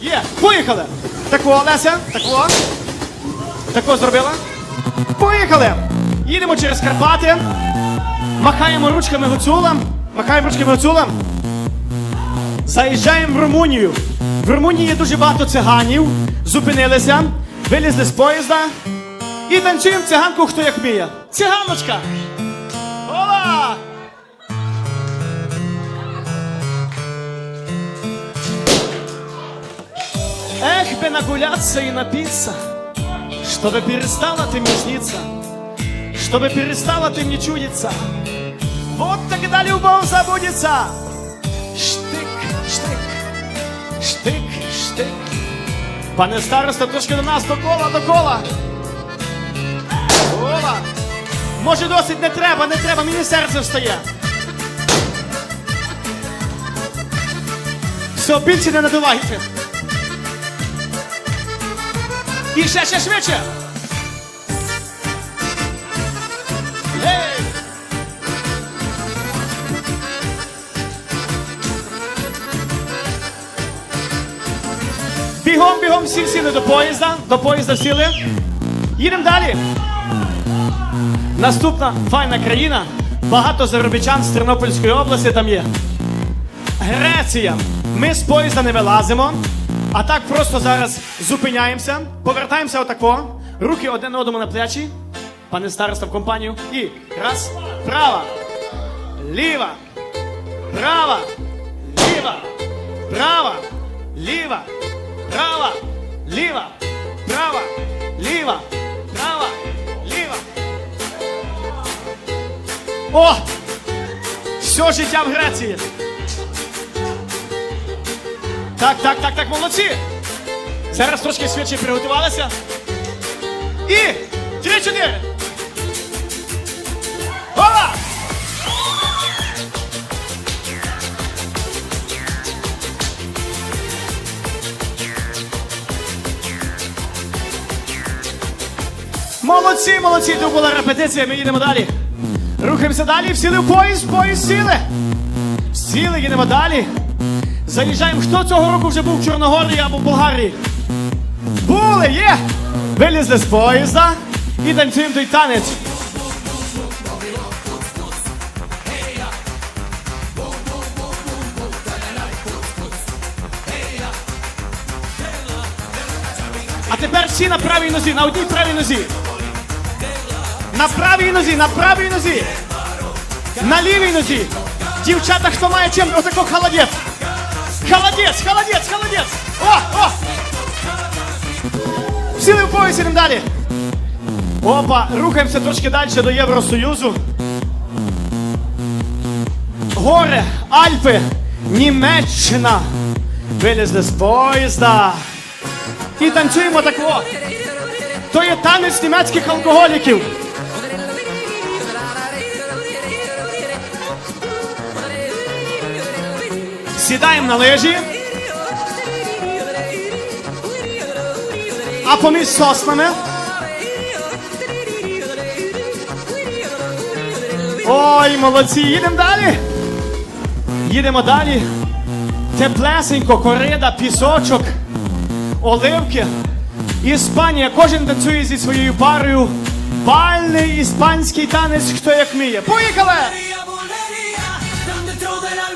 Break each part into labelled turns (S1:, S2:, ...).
S1: Є, поїхали. Тако, Леся, тако. Тако зробила. Поїхали. Їдемо через Карпати. Махаємо ручками гуцулам. Махаємо ручками гуцулам. Заїжджаємо в Румунію. В Румунії дуже багато циганів. Зупинилися, вилізли з поїзда і танцюємо циганку, хто як вміє. Циганочка! Эх, бы нагуляться и напиться, чтобы перестала ты мне сниться, чтобы перестала ты мне чудиться. Вот тогда любовь забудется. Штик, штик, штик, штик. Пане староста, трошки до нас, до кола, до кола. Кола. Може досить не треба, не треба, мені серце встає. Все, більше не надувайте. І ще, ще швидше. Бігом, бігом, всі сіли до поїзда. До поїзда сіли. Їдемо далі. Наступна файна країна. Багато заробітчан з Тернопільської області там є. Греція. Ми з поїзда не вилазимо, а так просто зараз зупиняємося, повертаємося отако, руки один одному на плечі, пане староста в компанію. І раз, права, ліва, права, ліва, права, ліва, права, ліва, права, ліва, права, ліва. О! Все життя в Греції. Так, так, так, так, молодці. Зараз трошки швидше приготувалися. І три-чотири. Гола! Молодці, молодці, тут була репетиція, ми їдемо далі. Рухаємося далі, всіли в поїзд, поїзд сіли. Сіли, їдемо далі. Заїжджаємо. Хто цього року вже був в Чорногорії або Болгарії? Були, є! Вилізли з поїзда і танцюємо той танець. А тепер всі на правій нозі, на одній правій нозі. На правій нозі, на правій нозі. На лівій нозі. Дівчата, хто має чим, отако холодець. Холодець, холодець, холодець. О, о! Сіли в пояс, ідемо далі. Опа, рухаємося трошки далі до Євросоюзу. Горе, Альпи, Німеччина. Вилізли з поїзда. І танцюємо тако. То є танець німецьких алкоголіків. Сідаємо на лижі. А поміж соснами. Ой, молодці, їдемо далі. Їдемо далі. Теплесенько, корида, пісочок, оливки. Іспанія. Кожен танцює зі своєю парою. Бальний іспанський танець, хто як вміє. Поїхали!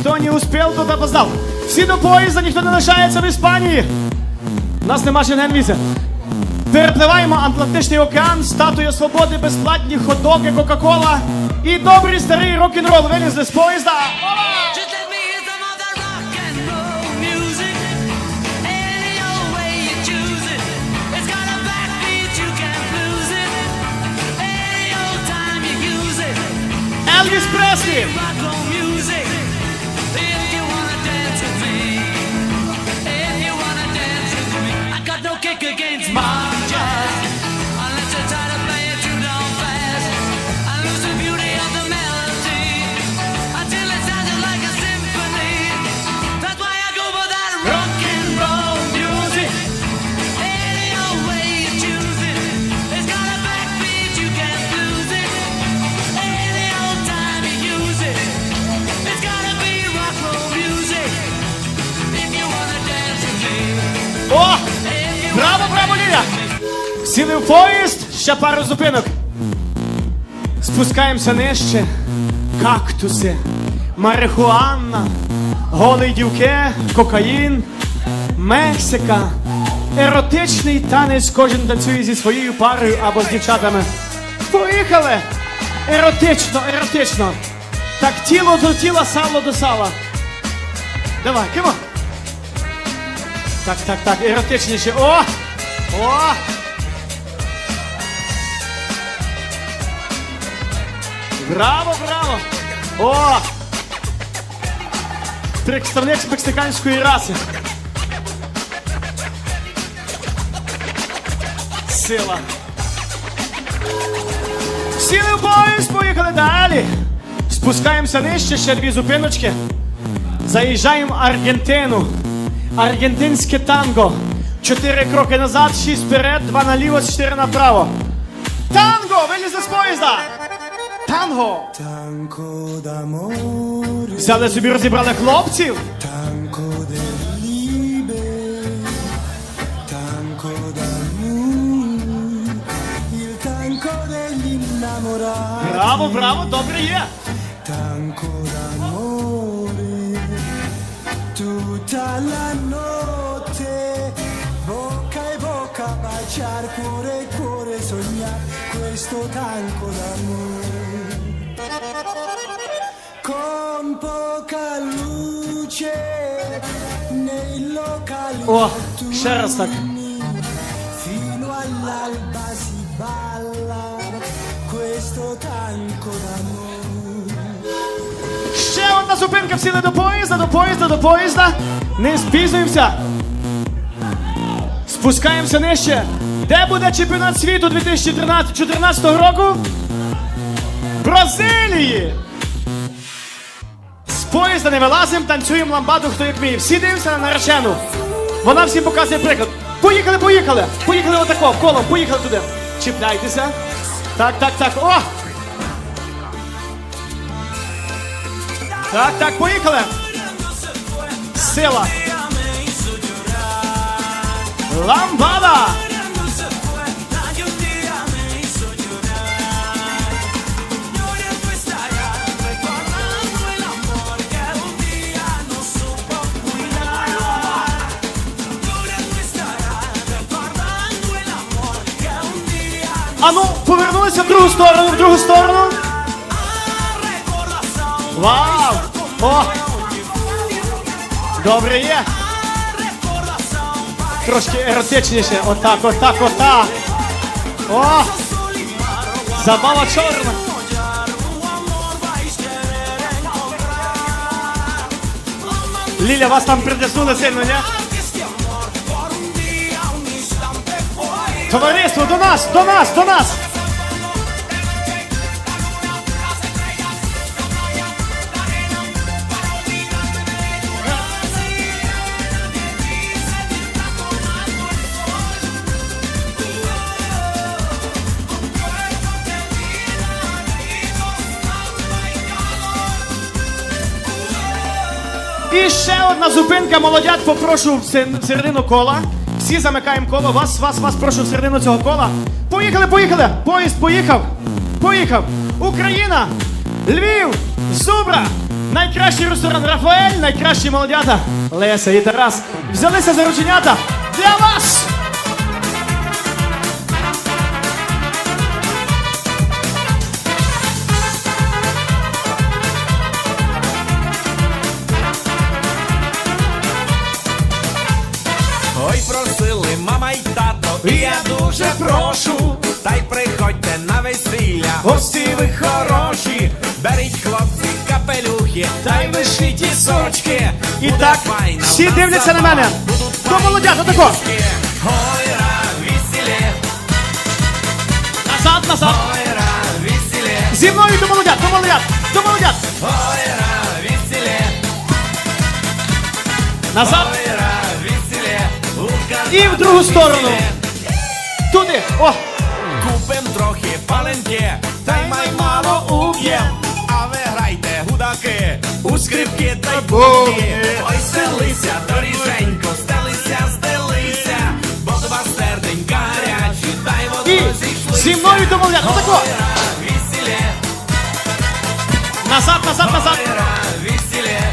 S1: Хто не успів, тот опоздав. Всі до поїзда, ніхто не лишається в Іспанії. Нас нема шенгенвізи. Перепливаємо Атлантичний океан, статуя свободи, безплатні хот-доги, Кока-Кола і добрий старий рок-н-рол вилізли з поїзда.
S2: Just let.
S1: against my В поїзд, ще пару зупинок. Спускаємося нижче. Кактуси, марихуана, голий дівке, кокаїн, Мексика. Еротичний танець кожен танцює зі своєю парою або з дівчатами. Поїхали! Еротично, еротично. Так тіло до тіла, сало до сала. Давай, кимо. Так, так, так, еротичніше. О! О! Браво, браво! О! Представник мексиканської раси. Сила. Сіли в поїзд, поїхали далі. Спускаємося нижче, ще дві зупиночки. Заїжджаємо в Аргентину. Аргентинське танго. Чотири кроки назад, шість вперед, два наліво, чотири направо. Танго! Вилізли з поїзда! Танго!
S3: Tango d'amore,
S1: Взяли собі розібрали хлопців.
S3: tango del libe, tango d'amore, il tango degli innamorati,
S1: Браво, браво, добре є.
S3: tango d'amore, tutta la notte, bocca e bocca, baciar cuore e cuore, sognar questo tango d'amore. Poca luce nei locali
S1: О, ще раз так.
S3: fino all'alba si balla questo tango d'amore.
S1: Ще одна зупинка всіли до поїзда, до поїзда, до поїзда. Не спізнюємося. Спускаємося нижче. Де буде чемпіонат світу 2014 року? Бразилії! Поїзда не вилазимо, танцюємо ламбаду, хто як вміє. Всі дивимося на наречену. Вона всім показує приклад. Поїхали, поїхали! Поїхали отако, колом, поїхали туди. Чіпляйтеся. Так, так, так. О! Так, так, поїхали. Сила. Ламбада. А ну, повернулися в другу сторону, в другу сторону. Вау! О! Добре є. Трошки еротичніше. Отак, отак, отак. О! Забава чорна. Ліля, вас там притиснули сильно, ні? Товариство, до нас, до нас, до нас! І ще одна зупинка, молодят, попрошу в середину кола. Всі замикаємо коло. Вас, вас, вас прошу в середину цього кола. Поїхали, поїхали! Поїзд поїхав! Поїхав! Україна! Львів! Зубра! Найкращий ресторан Рафаель, найкращі молодята Леся і Тарас взялися за рученята для вас!
S2: Ви хороші, беріть хлопці капелюхи, та й вишиті сорочки.
S1: І
S2: Буде
S1: так,
S2: файна
S1: всі дивляться на мене. До
S2: файні
S1: молодят, отако.
S2: дівчатки. Весілє,
S1: Назад, назад!
S2: ой, ра, весілє,
S1: Зі мною до молодят, до молодят, до молодят!
S2: ой, ра, весілє,
S1: Назад
S2: ой, ра, весілє,
S1: і в другу сторону. Туди. О!
S2: Купим трохи паленки, Дай й маймало уб'єм, а ви грайте, гудаки, у скрипки та й бубні Ой, селися, доріженько, стелися, стелися, бо до вас серденька гарячі, та й воно.
S1: Зі мною домовляти, отако! Назад, назад, назад.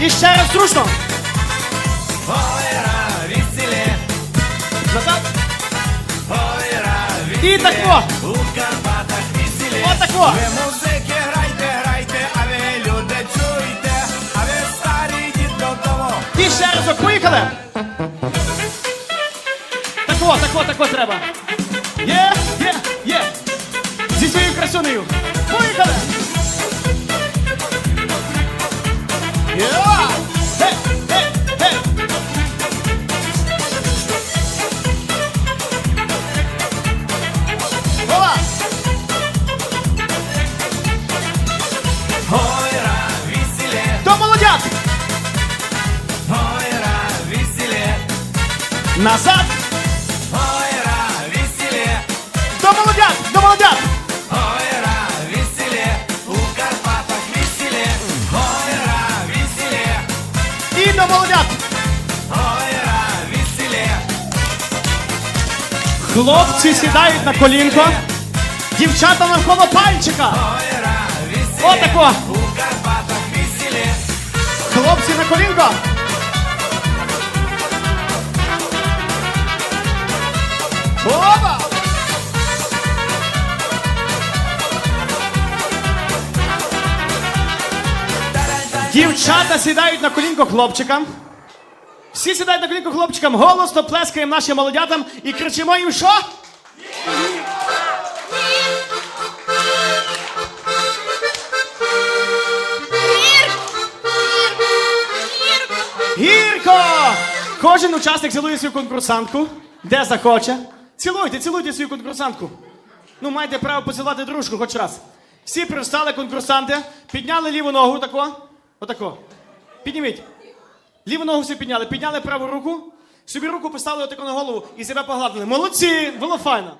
S1: І ще раз зручно. Назад. І
S2: так вот.
S1: Отако.
S2: Ви музики грайте, грайте, а ви люди чуйте, а ви старі йдіть додому.
S1: І ще разок. Поїхали. Тако, тако, тако треба. Є, є, є. Зі своєю красунею. Поїхали. Є. Назад.
S2: ойра, веселее,
S1: До молодят. До молодят.
S2: ойра, веселее, у Карпатах веселее, ойра, веселее,
S1: І до молодят.
S2: ойра, веселее,
S1: Хлопці сідають на колінко. Дівчата навколо пальчика. Отако.
S2: у Карпатах веселее.
S1: Хлопці на колінко. Опа! Дівчата сідають на колінко хлопчикам. Всі сідають на колінко хлопчикам, голосно плескаємо нашим молодятам і кричимо їм, що? Гірко! Кожен учасник цілує свою конкурсантку, де захоче. Цілуйте, цілуйте свою конкурсантку. Ну, маєте право поцілувати дружку хоч раз. Всі привстали конкурсанти, підняли ліву ногу тако. Отако. Підніміть. Ліву ногу всі підняли, підняли праву руку, собі руку поставили отако на голову і себе погладили. Молодці! Було файно.